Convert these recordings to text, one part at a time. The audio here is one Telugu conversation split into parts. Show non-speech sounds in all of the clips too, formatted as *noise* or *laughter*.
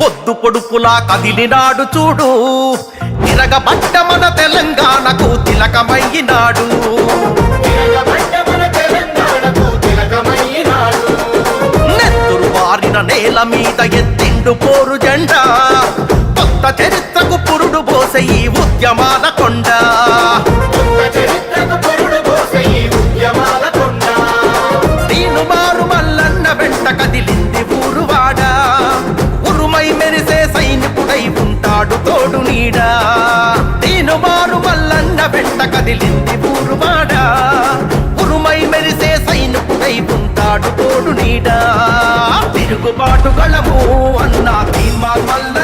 పొద్దు పొడుపులా కదిలినాడు చూడు. తిరగబట్ట మన తెలంగాణకు తిలకమయ్యినాడు నెత్తురు వారిన నేల మీద ఎత్తిండు పోరు జెండా. కొత్త చరిత్రకు పురుడు పోసే ఈ ఉద్యమాల కొండ. కదిలింది ఊరువాడ. ఉరుమై మెరిసే సైనికుడై ఉంటాడు తోడు నీడా. తిరుగుబాటు గలము అన్నా తీర్మాన్ వల్ల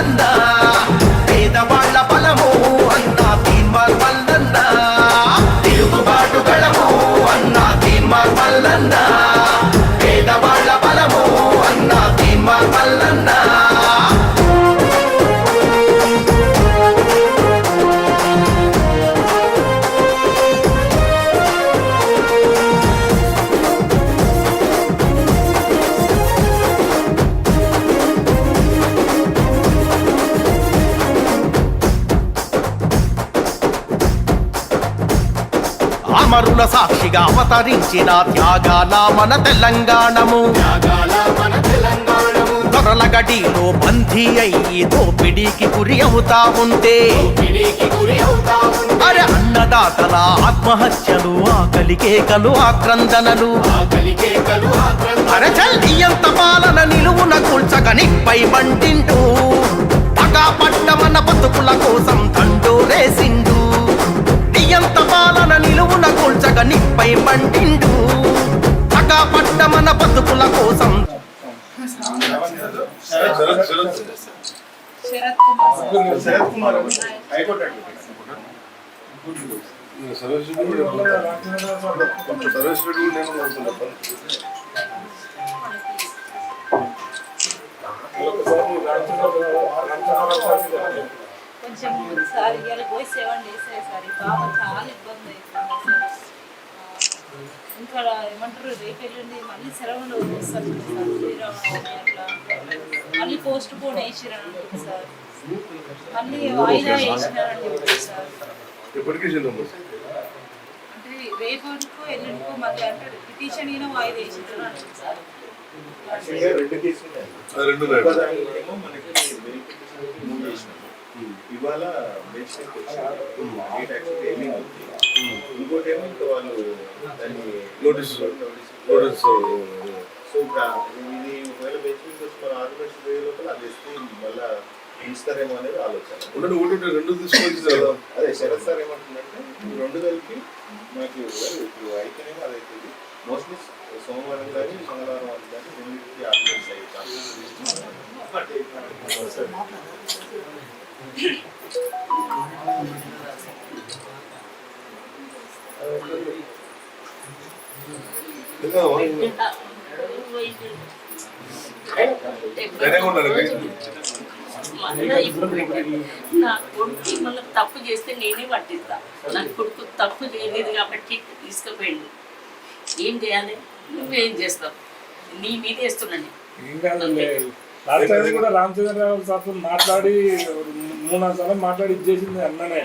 అమరుల సాక్షిగా అవతరించిన త్యాగాల మన తెలంగాణము. దొరల గడిలో బందీ అయ్యి దోపిడీకి గురి అవుతా ఉంటే. అరే అన్నదాతల ఆత్మహత్యలు ఆకలి కేకలు ఆక్రందనలు. అరే చల్లియంత పాలన నిలువున కూల్చగనిపై మంటింటూ పగా పట్ట మన బతుకుల కోసం తండోరేసిండు నియంత పాలన నిలువున కూల్చగ నిప్పై మంటిండు పగా పట్ట మన బతుకుల కోసం శరత్ కుమార్ నేను కొంచెం సార్ ఇవాళ పోయి సెవెన్ డేస్ సార్. ఈ పాప చాలా ఇబ్బంది అవుతుంది సార్. ఇంకా ఏమంటారు రేపు వెళ్ళింది మళ్ళీ సెలవులు వస్తారు సార్. శ్రీరామనవమి అట్లా మళ్ళీ పోస్ట్ పోన్ వేసిరని సార్. మళ్ళీ వాయిదా వేసినారని సార్. అంటే రేపు వరకు ఎల్లుండికో మళ్ళీ అంటే పిటిషన్ అయినా వాయిదా వేసినారు అంటుంది సార్. రెండు ఇవాళ బేసిక్ వచ్చి డేట్ యాక్చువల్లీ ఏమీ ఇంకోటి ఏమో ఇంకా వాళ్ళు దాన్ని నోటీస్ నోటీస్ సో ఇది ఒకవేళ బేసిక్ వచ్చి మన ఆర్గ్యుమెంట్స్ వేయ లోపల అది ఇస్తే మళ్ళా ఇస్తారేమో అనేది ఆలోచన. ఉండదు ఒకటి రెండు తీసుకొచ్చి కదా. అదే శరత్ సార్ ఏమంటుందంటే రెండు కలిపి నాకు ఇప్పుడు అయితేనేమో అది అవుతుంది మోస్ట్లీ సోమవారం కానీ మంగళవారం వరకు కానీ రెండింటికి ఆర్గ్యుమెంట్స్ అయ్యి నా కొడుకు మళ్ళీ తప్పు చేస్తే నేనే పట్టిస్తా. నా కొడుకు తప్పు చేయలేదు కాబట్టి తీసుకుపోయింది ఏం చేయాలి? నువ్వేం చేస్తావు? నీ మీద వేస్తున్నాను. లాస్ట్ టైం కూడా రామచంద్రరావు సార్తో మాట్లాడి మూడు నాలుగు సార్లు మాట్లాడి ఇచ్చేసింది అన్ననే.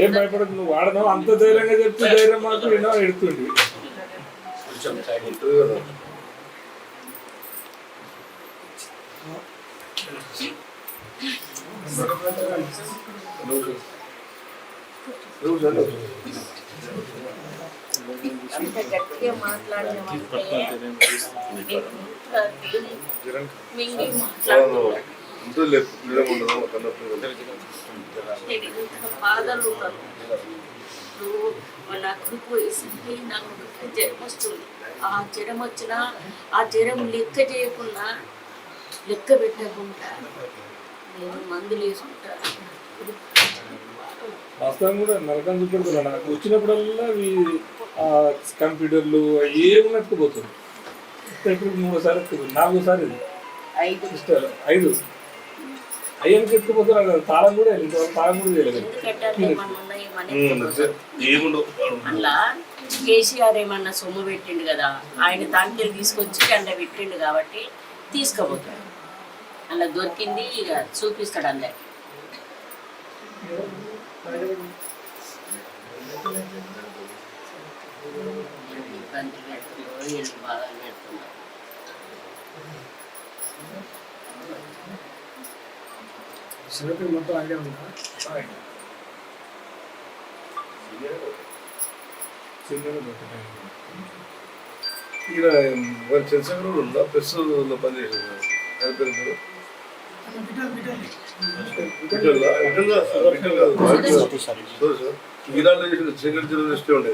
ఏం భయపడదు నువ్వు వాడను అంత ధైర్యంగా చెప్తే ధైర్యం మాకు *laughs* ఎన్నో ఎడుతుంది కదా. అంత గట్టిగా మాట్లాడినామంటే బాధలు వాళ్ళ అక్కడికి పోయేసరికి నాకు జ్వరం వస్తుంది ఆ జ్వరం వచ్చినా ఆ జ్వరం లెక్క చేయకుండా లెక్క పెట్టకుండా నేను మందులు వేసుకుంటా. వాస్తవం కూడా నరకం చూపెడుతున్నా నాకు వచ్చినప్పుడల్లా అవి ఆ కంప్యూటర్లు ఏమి ఎత్తుకుపోతుంది ఇప్పుడు మూడోసారి ఎత్తుకుంది నాలుగోసారి ఐదు. సిస్టర్ ఐదు. అయ్యానికి ఎత్తుకుపోతున్నారు కదా తాళం కూడా ఇంతవరకు తాళం కూడా చేయలేదు అట్లా కేసీఆర్ ఏమన్నా సొమ్ము పెట్టిండు కదా ఆయన దాంట్లో తీసుకొచ్చి అండ పెట్టిండు కాబట్టి తీసుకుపోతాడు. అలా దొరికింది ఇక చూపిస్తాడు అందరికి. ఇబ్బంది పెడుతున్నారు వీళ్ళు బాగా పెడుతున్నారు శివకి మొత్తం అదే ఉందా? చిన్నగా దొరుకుతాయి. ఈయన మరి చంద్రశేఖర్ ఉందా ప్రెస్లో పనిచేసింది చేసిన సీనియర్ జర్నలిస్ట్ ఉండే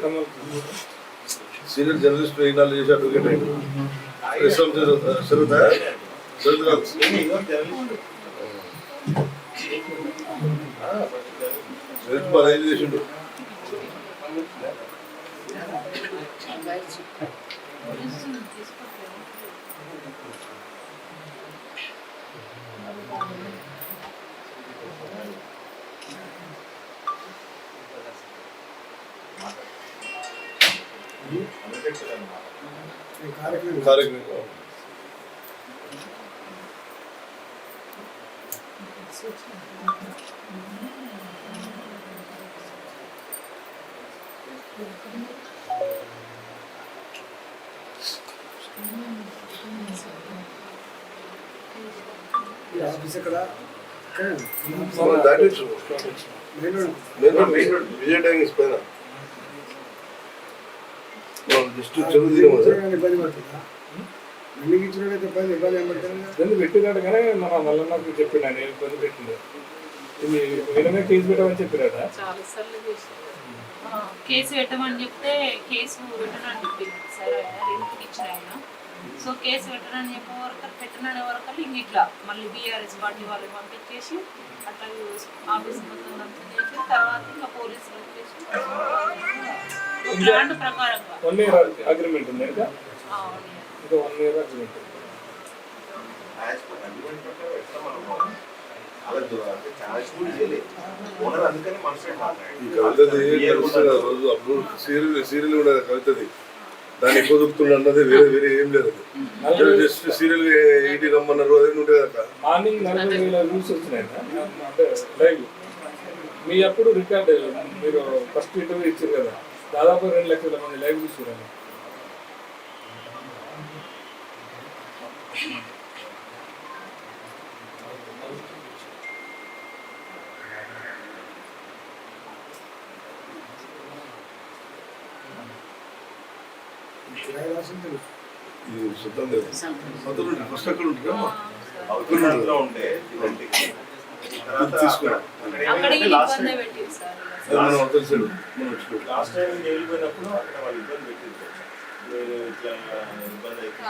సీనియర్ జర్నలిస్ట్ చేసి అడ్వకేట్ అయింది పదహైదు ఏం చేసిండు ఈ కార్యక్రమం కార్యక్రమం ఈ ఆఫీస్ ఎక్కడ ఇక్కడ మనం దాటించు మెయిన్ రోడ్ నేను మెయిన్ రోడ్ విజయ ట్యాంక్స్ పైన మనం జస్ట్ సార్ ఇచ్చిన ఇబ్బంది పడుతుందా ఇచ్చినట్టయితే ఇబ్బంది ఇబ్బంది ఏం పడుతుంది ఇబ్బంది పెట్టినాడు కానీ మన మల్లన్నకు చెప్పినా నేను ఇబ్బంది పెట్టింది. మీరనే కేసు పెట్టమని చెప్పినాడా? కేసు పెట్టమని చెప్తే కేసు పెట్టనని చెప్పింది. సరే రెంట్కి ఇచ్చిన ఆయన. సో కేసు పెట్టనని చెప్పే వరకు పెట్టనని వరకు ఇంక ఇట్లా మళ్ళీ బీఆర్ఎస్ పార్టీ వాళ్ళు పంపించేసి అట్లా ఆఫీస్ మొత్తం చేసి తర్వాత ఇంకా పోలీసులు వచ్చేసి వన్ ఇయర్ అగ్రిమెంట్ ఉంది ఇంకా వన్ ఇయర్ అగ్రిమెంట్ ఉంది. ఈ కవితది రోజు అప్పుడు సీరియల్ సీరియల్ కూడా కవితది. దాన్ని ఎక్కువ దొరుకుతుండ అన్నది వేరే వేరే ఏం లేదు. అది జస్ట్ సీరియల్ ఏంటి రమ్మన్నారు అదే ఉంటుంది కదా. మార్నింగ్ నలభై వేల వ్యూస్ వచ్చినాయి అంటే లైవ్. మీ అప్పుడు రికార్డ్ మీరు ఫస్ట్ ఇంటర్వ్యూ ఇచ్చారు కదా? దాదాపు రెండు లక్షల మంది లైవ్ సొంతం ఫస్ట్ అక్కడ ఉంటుందా? తీసుకురా. ఏమైందంటే లాస్ట్ టైం అక్కడ వాళ్ళు ఇబ్బంది పెట్టింది ఇట్లా ఇబ్బంది అయితే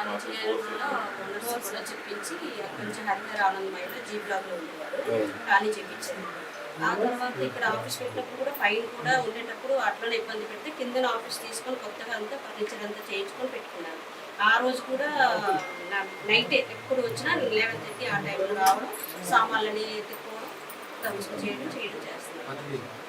కూడా చెప్పించి అక్కడి నుంచి హరిహర ఆనందమయ్య జీ బ్లాక్లో ఉండేవారు కానీ చెప్పించారు ఆ తర్వాత ఇక్కడ ఆఫీస్ పెట్టినప్పుడు కూడా పైన కూడా ఉండేటప్పుడు అట్లనే ఇబ్బంది పెడితే కింద ఆఫీస్ తీసుకొని కొత్తగా అంతా ఫర్నిచర్ అంతా చేయించుకొని పెట్టుకున్నాను ఆ రోజు కూడా నైట్ ఎప్పుడు వచ్చినా లెవెన్ థర్టీ ఆ టైంలో రావడం సామాన్లని ఎత్తుకోవడం చేయడం చేయడం చేస్తున్నాను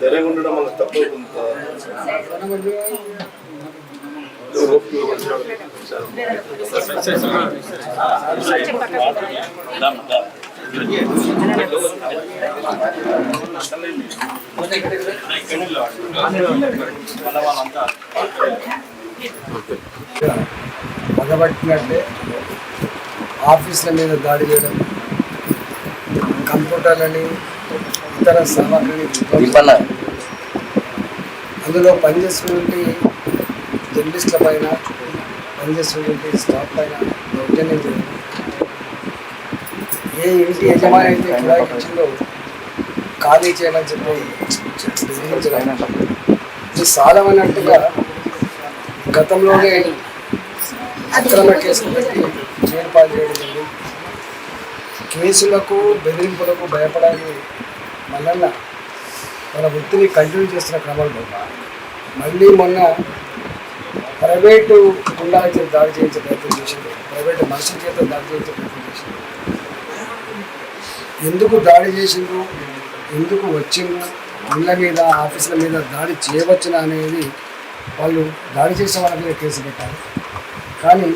ధైర్యంగా ఉండడం మనకు తప్పదు కొంత ఓపిక పగబట్టినట్టే ఆఫీసుల మీద దాడి చేయడం కంప్యూటర్లని ఇతర సామాగ్రిని అందులో పనిచేస్తున్నటువంటి జర్నలిస్టుల పైన పనిచేస్తున్నటువంటి స్టాఫ్ పైన దౌర్జన్యం చేయడం ఏ ఇంటి యజమాని అయితే కిరాయికి ఖాళీ చేయమని చెప్పి బెదిరించడం. ఇది గతంలోనే అక్రమ కేసులు పెట్టి జైలు పాలు చేయడం జరిగింది. కేసులకు బెదిరింపులకు భయపడాలి మల్లన్న. మన వృత్తిని కంటిన్యూ చేస్తున్న క్రమంలో. మళ్ళీ మొన్న ప్రైవేటు గుండాల చేత దాడి చేయించే ప్రయత్నం చేసింది ప్రైవేటు మనుషుల చేత దాడి చేయించే ప్రయత్నం చేసింది ఎందుకు దాడి చేసిండ్రు? ఎందుకు వచ్చిండ్రు? ఇళ్ళ మీద ఆఫీసుల మీద దాడి చేయవచ్చునా అనేది వాళ్ళు దాడి చేసే వాళ్ళ మీద కేసు పెట్టారు. కానీ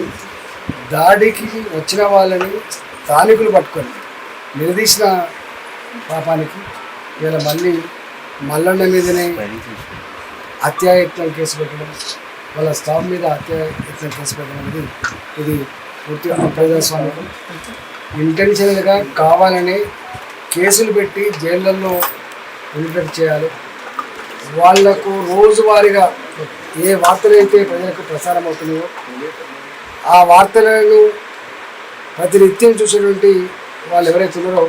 దాడికి వచ్చిన వాళ్ళని స్థానికులు పట్టుకొని నిలదీసిన పాపానికి వీళ్ళ మళ్ళీ మల్లన్న మీదనే హత్యాయత్నం కేసు పెట్టడం వాళ్ళ స్టాఫ్ మీద హత్యాయత్నం కేసు పెట్టడం అనేది ఇది పూర్తిగా అప్రజాస్వామ్యం ఇంటెన్షనల్గా కావాలని కేసులు పెట్టి జైళ్ళల్లో ఇన్ఫెక్ట్ చేయాలి. వాళ్ళకు రోజువారీగా ఏ వార్తలు అయితే ప్రజలకు ప్రసారం అవుతున్నాయో ఆ వార్తలను ప్రతినిత్యం చూసేటువంటి వాళ్ళు ఎవరైతే ఉన్నారో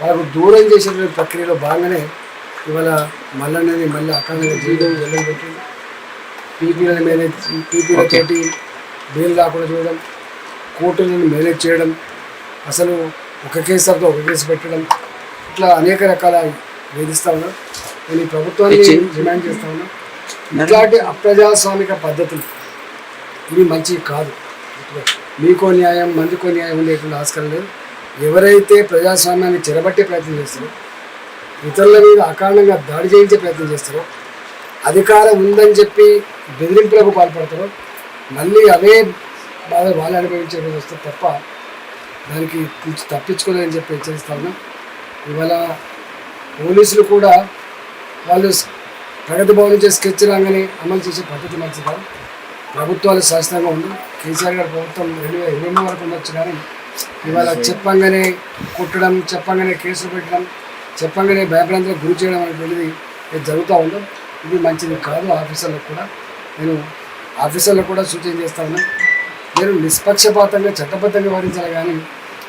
వాళ్ళకు దూరం చేసేటువంటి ప్రక్రియలో భాగంగానే ఇవాళ మళ్ళీ అనేది మళ్ళీ అక్కడ జీవితం జైలు పెట్టింది. పీపీలను మేనేజ్ పీపీలతోటి బెయిల్ రాకుండా చూడడం కోర్టులను మేనేజ్ చేయడం అసలు ఒక కేసు తర్వాత ఒక కేసు పెట్టడం ఇట్లా అనేక రకాల వేధిస్తూ ఉన్నారు నేను ప్రభుత్వాన్ని డిమాండ్ చేస్తా ఉన్నా. ఇట్లాంటి అప్రజాస్వామిక పద్ధతులు ఇవి మంచివి కాదు. మీకో న్యాయం మందికో న్యాయం ఉండేటువంటి ఆస్కారం లేదు. ఎవరైతే ప్రజాస్వామ్యాన్ని చెరబట్టే ప్రయత్నం చేస్తారో ఇతరుల మీద అకారణంగా దాడి చేయించే ప్రయత్నం చేస్తారో అధికారం ఉందని చెప్పి బెదిరింపులకు పాల్పడతారో మళ్ళీ అవే బాధ వాళ్ళు అనుభవించే వస్తే తప్ప దానికి తప్పించుకోలేదని చెప్పి హెచ్చరిస్తా ఉన్నాం. ఇవాళ పోలీసులు కూడా వాళ్ళు ప్రగతి భవన్ నుంచి స్కెచ్ రాగానే అమలు చేసే పద్ధతి మంచిది? ప్రభుత్వాలు శాస్త్రంగా ఉంది కేసీఆర్ గారి ప్రభుత్వం రెండు వేల ఇరవై వరకు ఉండొచ్చు కానీ ఇవాళ చెప్పంగానే కుట్టడం చెప్పంగానే కేసులు పెట్టడం చెప్పంగానే భయభ్రాంతులకు గురి చేయడం అనేటువంటిది జరుగుతూ ఉంది ఇది మంచిది కాదు ఆఫీసర్లకు కూడా. నేను ఆఫీసర్లకు కూడా సూచన చేస్తాను నేను నిష్పక్షపాతంగా చట్టబద్ధంగా వహించాలి కానీ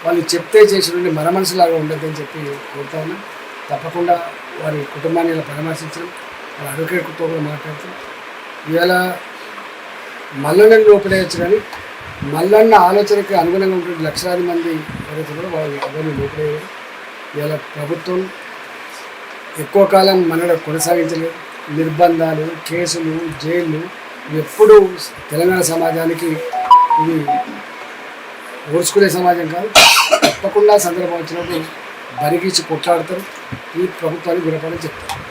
వాళ్ళు చెప్తే చేసినటువంటి మన మనసులాగా ఉండద్దని చెప్పి కోరుతాను తప్పకుండా వారి కుటుంబాన్ని ఇలా పరామర్శించడం వాళ్ళ అడ్వకేట్తో కూడా మాట్లాడుతూ. ఇవాళ మల్లన్నని లోపడేయచ్చు కానీ మల్లన్న ఆలోచనకి అనుగుణంగా ఉంటున్న లక్షలాది మంది ఎవరైతే కూడా వాళ్ళు ఎవరిని లోపడేయరు ఇవాళ ప్రభుత్వం ఎక్కువ కాలం మనడ కొనసాగించలేదు. నిర్బంధాలు కేసులు జైళ్ళు ఎప్పుడూ తెలంగాణ సమాజానికి ఇవి ఓర్చుకునే సమాజం కాదు. తప్పకుండా సందర్భం వచ్చినప్పుడు బరిగించి కొట్లాడతారు. ఈ ప్రభుత్వాన్ని గుణపడని చెప్తారు.